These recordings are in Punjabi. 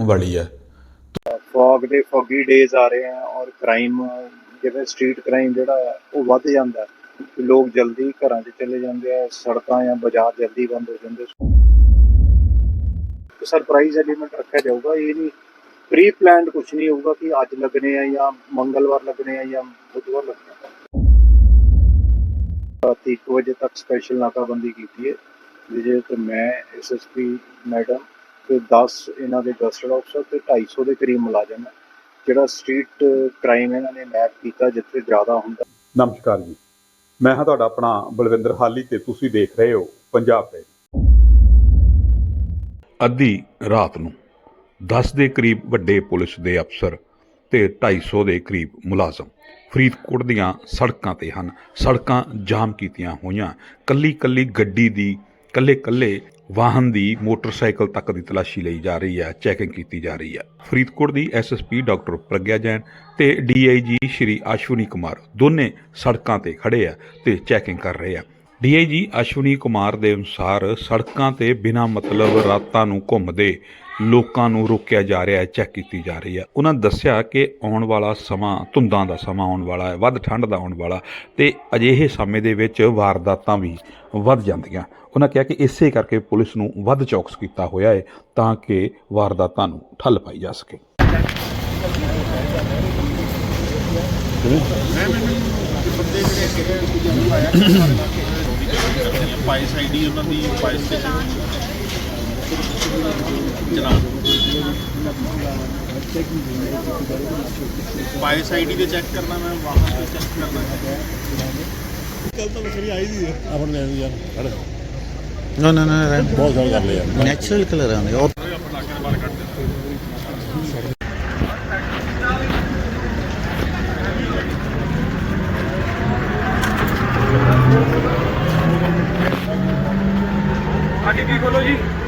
ਵਾਲੀ ਹੈ। ਫੌਗ ਦੇ ਫੌਗੀ ਡੇਜ਼ ਆ ਰਹੇ ਆ ਔਰ ਕ੍ਰਾਈਮ ਜਿਵੇਂ ਸਟਰੀਟ ਕ੍ਰਾਈਮ ਜਿਹੜਾ ਉਹ ਵੱਧ ਜਾਂਦਾ ਲੋਕ ਜਲਦੀ ਘਰਾਂ 'ਚ ਚਲੇ ਜਾਂਦੇ ਆ, ਸੜਕਾਂ ਜਾਂ ਬਾਜ਼ਾਰ ਜਲਦੀ ਬੰਦ ਹੋ ਜਾਂਦੇ ਸਰਪ੍ਰਾਈਜ਼ ਐਲੀਮੈਂਟ ਰੱਖਿਆ ਜਾਊਗਾ, ਇਹ ਨਹੀਂ ਪ੍ਰੀ ਪਲਾਨਡ ਕੁਝ ਨਹੀਂ ਹੋਊਗਾ ਕਿ ਅੱਜ ਲੱਗਣੇ ਆ ਜਾਂ ਮੰਗਲਵਾਰ ਲੱਗਣੇ ਆ ਜਾਂ ਬੁੱਧਵਾਰ ਲੱਗਣੇ ਆ। ਰਾਤੀ 1 ਵਜੇ ਤੱਕ ਸਪੈਸ਼ਲ ਨਾਕਾਬੰਦੀ ਕੀਤੀ ਹੈ। ਜਿਹਦੇ ਤੇ ਮੈਂ ਐਸਐਸਪੀ ਮੈਡਮ ਤੇ 10 ਇਹਨਾਂ ਦੇ ਗਸਟਡ ਅਫਸਰ ਤੇ 250 ਦੇ ਕਰੀਬ ਮੁਲਾਜ਼ਮ ਹੈ ਜਿਹੜਾ ਸਟਰੀਟ ਕ੍ਰਾਈਮ ਇਹਨਾਂ ਨੇ ਮੈਪ ਕੀਤਾ ਜਿੱਥੇ ਜ਼ਿਆਦਾ ਹੁੰਦਾ। ਨਮਸਕਾਰ ਜੀ। ਮੈਂ ਹਾਂ ਤੁਹਾਡਾ ਆਪਣਾ ਬਲਵਿੰਦਰ ਹਾਲੀ ਤੇ ਤੁਸੀਂ ਦੇਖ ਰਹੇ ਹੋ ਪੰਜਾਬ ਤੇ ਅੱਧੀ ਰਾਤ ਨੂੰ 10 ਦੇ ਕਰੀਬ ਵੱਡੇ ਪੁਲਿਸ ਦੇ ਅਫਸਰ ਤੇ 250 ਦੇ ਕਰੀਬ ਮੁਲਾਜ਼ਮ ਫਰੀਦਕੋਟ ਦੀਆਂ ਸੜਕਾਂ ਤੇ ਹਨ। ਸੜਕਾਂ ਜਾਮ ਕੀਤੀਆਂ ਹੋਈਆਂ। ਕੱਲੀ ਕੱਲੀ ਗੱਡੀ ਦੀ ਕੱਲੇ ਕੱਲੇ ਵਾਹਨ ਦੀ ਮੋਟਰਸਾਈਕਲ ਤੱਕ ਦੀ ਤਲਾਸ਼ੀ ਲਈ ਜਾ ਰਹੀ ਹੈ ਚੈਕਿੰਗ ਕੀਤੀ ਜਾ ਰਹੀ ਹੈ। ਫਰੀਦਕੋਟ ਦੀ ਐਸਐਸਪੀ ਡਾਕਟਰ ਪ੍ਰਗਿਆ ਜੈਨ ਤੇ ਡੀਆਈਜੀ ਸ਼੍ਰੀ ਆਸ਼ਵਨੀ ਕੁਮਾਰ ਦੋਨੇ ਸੜਕਾਂ ਤੇ ਖੜੇ ਆ ਤੇ ਚੈਕਿੰਗ ਕਰ ਰਹੇ ਆ। ਡੀਆਈਜੀ ਅਸ਼ਵਨੀ ਕੁਮਾਰ ਦੇ ਅਨੁਸਾਰ ਸੜਕਾਂ ਤੇ ਬਿਨਾਂ ਮਤਲਬ ਰਾਤਾਂ ਨੂੰ ਘੁੰਮਦੇ ਲੋਕਾਂ ਨੂੰ ਰੋਕਿਆ ਜਾ ਰਿਹਾ ਹੈ ਚੈੱਕ ਕੀਤੀ ਜਾ ਰਹੀ ਹੈ। ਉਹਨਾਂ ਦੱਸਿਆ ਕਿ ਆਉਣ ਵਾਲਾ ਸਮਾਂ ਧੁੰਦਾਂ ਦਾ ਸਮਾਂ ਆਉਣ ਵਾਲਾ ਹੈ, ਵੱਧ ਠੰਡ ਦਾ ਆਉਣ ਵਾਲਾ ਤੇ ਅਜਿਹੇ ਸਮੇਂ ਦੇ ਵਿੱਚ ਵਾਰਦਾਤਾਂ ਵੀ ਵੱਧ ਜਾਂਦੀਆਂ। ਉਹਨਾਂ ਕਿਹਾ ਕਿ ਇਸੇ ਕਰਕੇ ਪੁਲਿਸ ਨੂੰ ਵੱਧ ਚੌਕਸ ਕੀਤਾ ਹੋਇਆ ਹੈ ਤਾਂ ਕਿ ਵਾਰਦਾਤਾਂ ਨੂੰ ਠੱਲ ਪਾਈ ਜਾ ਸਕੇ। ਪਾਈਸ ਆਈਡੀ ਉਹਨਾਂ ਦੀ ਪਾਈਸ ਤੇ ਜਨਾਬ ਪਾਈਸ ਆਈਡੀ ਤੇ ਚੈੱਕ ਕਰਨਾ ਮੈਂ ਵਾਹਨ ਤੇ ਚੈੱਕ ਕਰਨਾ। ਹੈ। ਨਾ ਨਾ ਨਾ ਬਹੁਤ ਸਾਲ ਕਰ ਲਿਆ ਨੈਚੁਰਲ ਕਲਰ ਆਉਂਦੇ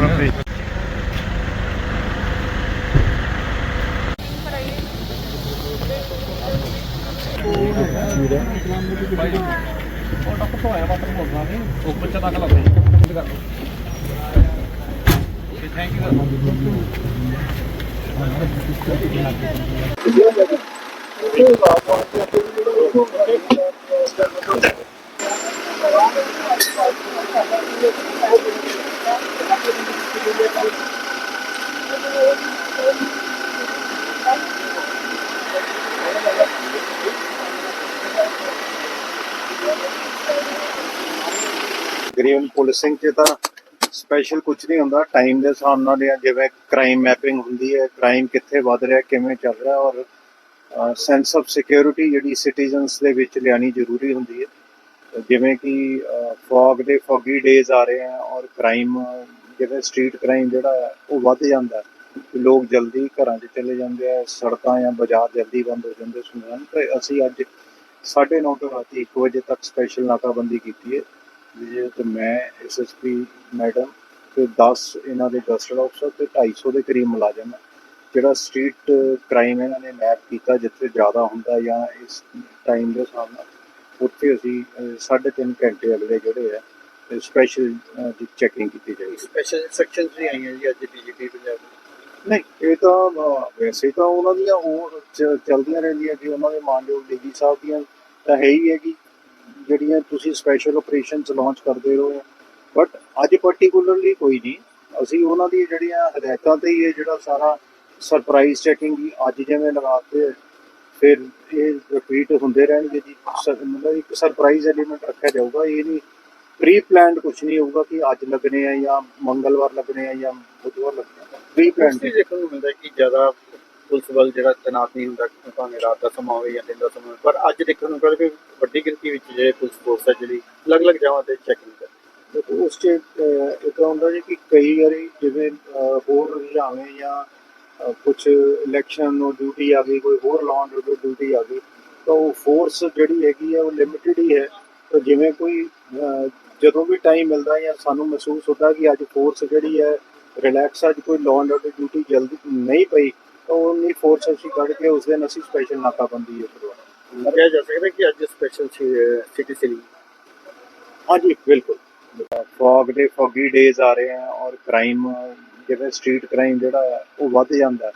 property. Thank you sir green policing 'ਚ ਤਾਂ ਸਪੈਸ਼ਲ ਕੁਝ ਨਹੀਂ ਹੁੰਦਾ ਟਾਈਮ ਦੇ ਹਿਸਾਬ ਨਾਲ ਜਾਂ ਜਿਵੇਂ ਕ੍ਰਾਈਮ ਮੈਪਿੰਗ ਹੁੰਦੀ ਹੈ ਕ੍ਰਾਈਮ ਕਿੱਥੇ ਵੱਧ ਰਿਹਾ, ਕਿਵੇਂ ਚੱਲ ਰਿਹਾ ਔਰ ਸੈਂਸ ਆਫ ਸਿਕਿਉਰਿਟੀ ਜਿਹੜੀ ਸਿਟੀਜ਼ਨਸ ਦੇ ਵਿੱਚ ਲਿਆਣੀ ਜ਼ਰੂਰੀ ਹੁੰਦੀ ਹੈ ਜਿਵੇਂ ਕਿ ਫੌਗ ਦੇ ਫੌਗੀ ਡੇਜ਼ ਆ ਰਹੇ ਆ ਔਰ ਕ੍ਰਾਈਮ ਜਿਵੇਂ ਸਟਰੀਟ ਕ੍ਰਾਈਮ ਜਿਹੜਾ ਹੈ ਉਹ ਵੱਧ ਜਾਂਦਾ ਹੈ। ਲੋਕ ਜਲਦੀ ਘਰਾਂ 'ਚ ਚਲੇ ਜਾਂਦੇ ਆ ਸੜਕਾਂ ਜਾਂ ਬਾਜ਼ਾਰ ਜਲਦੀ ਬੰਦ ਹੋ ਜਾਂਦੇ ਸੁਣਨ ਤੇ ਅਸੀਂ ਅੱਜ 9:30 ਤੋਂ ਰਾਤੀ 1 ਵਜੇ ਤੱਕ ਸਪੈਸ਼ਲ ਨਾਕਾਬੰਦੀ ਕੀਤੀ ਹੈ। ਜਿਹਦੇ ਤੇ ਮੈਂ ਐਸਐਸਪੀ ਮੈਡਮ ਤੇ 10 ਇਹਨਾਂ ਦੇ ਗਸਟਡ ਅਫਸਰ ਤੇ 250 ਦੇ ਕਰੀਬ ਮੁਲਾਜ਼ਮ ਜਿਹੜਾ ਸਟਰੀਟ ਕ੍ਰਾਈਮ ਇਹਨਾਂ ਨੇ ਮੈਪ ਕੀਤਾ ਜਿੱਥੇ ਜ਼ਿਆਦਾ ਹੁੰਦਾ ਜਾਂ ਇਸ ਟਾਈਮ ਦੇ ਹਿਸਾਬ ਨਾਲ ਉੱਥੇ ਅਸੀਂ ਅਹ, ਸਾਢੇ ਤਿੰਨ ਘੰਟੇ ਅਗਲੇ ਜਿਹੜੇ ਆ ਸਪੈਸ਼ਲ ਦੀ ਚੈਕਿੰਗ ਕੀਤੀ ਜਾਏਗੀ। ਸਪੈਸ਼ਲ ਇਨਸਟਰਕਸ਼ਨਸ ਵੀ ਆਈਆਂ ਜੀ ਅੱਜ ਡੀਜੀਪੀ ਪੰਜਾਬ ਨਹੀਂ ਇਹ ਤਾਂ ਅਹ, ਵੈਸੇ ਤਾਂ ਉਹਨਾਂ ਦੀਆਂ ਉਹ ਚ- ਚੱਲਦੀਆਂ ਰਹਿੰਦੀਆਂ ਕਿ ਉਹਨਾਂ ਦੇ ਮਾਨਯੋਗ ਡੀਜੀ ਸਾਹਿਬ ਦੀਆਂ ਤਾਂ ਹੈ ਹੀ ਹੈ ਕਿ ਜਿਹੜੀਆਂ ਤੁਸੀਂ ਸਪੈਸ਼ਲ ਆਪਰੇਸ਼ਨਸ ਲਾਂਚ ਕਰਦੇ ਰਹੋ ਬਟ ਅੱਜ ਪਾਰਟਿਕੂਲਰਲੀ ਕੋਈ ਨਹੀਂ। ਅਸੀਂ ਉਹਨਾਂ ਦੀ ਜਿਹੜੀਆਂ ਹਦਾਇਤਾਂ ਤੇ ਹੀ ਇਹ ਜਿਹੜਾ ਸਾਰਾ ਸਰਪ੍ਰਾਈਜ਼ ਚੈਕਿੰਗ ਦੀ ਅੱਜ ਜਿਵੇਂ ਲਗਾਤੇ ਫਿਰ ਇਹ ਰਿਪੀਟ ਹੁੰਦੇ ਰਹਿਣਗੇ ਜੀ। ਸਰ ਮਤਲਬ ਇੱਕ ਸਰਪ੍ਰਾਈਜ਼ ਐਲੀਮੈਂਟ ਰੱਖਿਆ ਜਾਊਗਾ। ਇਹ ਨਹੀਂ ਪ੍ਰੀ ਪਲਾਨਡ ਕੁਝ ਨਹੀਂ ਹੋਊਗਾ ਕਿ ਅੱਜ ਲੱਗਣੇ ਆ ਜਾਂ ਮੰਗਲਵਾਰ ਲੱਗਣੇ ਆ ਜਾਂ ਬੁੱਧਵਾਰ ਲੱਗਣੇ ਆ। ਦੇਖਣ ਨੂੰ ਮਿਲਦਾ ਕਿ ਜ਼ਿਆਦਾ ਪੁਲਿਸ ਵੱਲ ਜਿਹੜਾ ਤੈਨਾਤ ਨਹੀਂ ਹੁੰਦਾ ਭਾਵੇਂ ਰਾਤ ਦਾ ਸਮਾਂ ਹੋਵੇ ਜਾਂ ਦਿਨ ਦਾ ਸਮਾਂ ਪਰ ਅੱਜ ਦੇਖਣ ਨੂੰ ਮਿਲਿਆ ਕਿ ਵੱਡੀ ਗਿਣਤੀ ਵਿੱਚ ਜਿਹੜੇ ਪੁਲਿਸ ਫੋਰਸ ਹੈ ਜਿਹੜੀ ਅਲੱਗ-ਅਲੱਗ ਜਗ੍ਹਾਵਾਂ ਤੇ ਚੈਕਿੰਗ ਕਰ ਦੇਖੋ ਉਸ ਅਹ, ਇੱਕ ਹੁੰਦਾ ਜੀ ਕਿ ਕਈ ਵਾਰੀ ਜਿਵੇਂ ਹੋਰ ਰੁਝਾਵੇਂ ਜਾਂ ਕੁਝ ਇਲੈਕਸ਼ਨ ਨੂੰ ਡਿਊਟੀ ਆ ਗਈ ਕੋਈ ਹੋਰ ਲਾਅ ਐਂਡ ਆਰਡਰ ਡਿਊਟੀ ਆ ਗਈ ਤਾਂ ਉਹ ਫੋਰਸ ਜਿਹੜੀ ਹੈਗੀ ਆ ਉਹ ਲਿਮਿਟਿਡ ਹੀ ਹੈ। ਤਾਂ ਜਿਵੇਂ ਕੋਈ ਜਦੋਂ ਵੀ ਟਾਈਮ ਮਿਲਦਾ ਜਾਂ ਸਾਨੂੰ ਮਹਿਸੂਸ ਹੁੰਦਾ ਕਿ ਅੱਜ ਫੋਰਸ ਜਿਹੜੀ ਹੈ ਰਿਲੈਕਸ ਅੱਜ ਕੋਈ ਲਾਅ ਐਂਡ ਆਰਡਰ ਡਿਊਟੀ ਜਲਦੀ ਨਹੀਂ ਪਈ ਤਾਂ ਉਹਨੀ ਫੋਰਸ ਅਸੀਂ ਕੱਢ ਕੇ ਉਸ ਦਿਨ ਅਸੀਂ ਸਪੈਸ਼ਲ ਨਾਕਾਬੰਦੀ ਕਰਵਾ ਕਿਹਾ ਜਾ ਸਕਦਾ ਕਿ ਅੱਜ ਸਪੈਸ਼ਲ ਸਿਟੀ ਸੀਲਿੰਗ ਹਾਂਜੀ ਬਿਲਕੁਲ। ਫੌਗ ਦੇ ਫੌਗੀ ਡੇਜ਼ ਆ ਰਹੇ ਆ ਔਰ ਕ੍ਰਾਈਮ ਜਿਵੇਂ ਸਟਰੀਟ ਕ੍ਰਾਈਮ ਜਿਹੜਾ ਉਹ ਵੱਧ ਜਾਂਦਾ। ਹੈ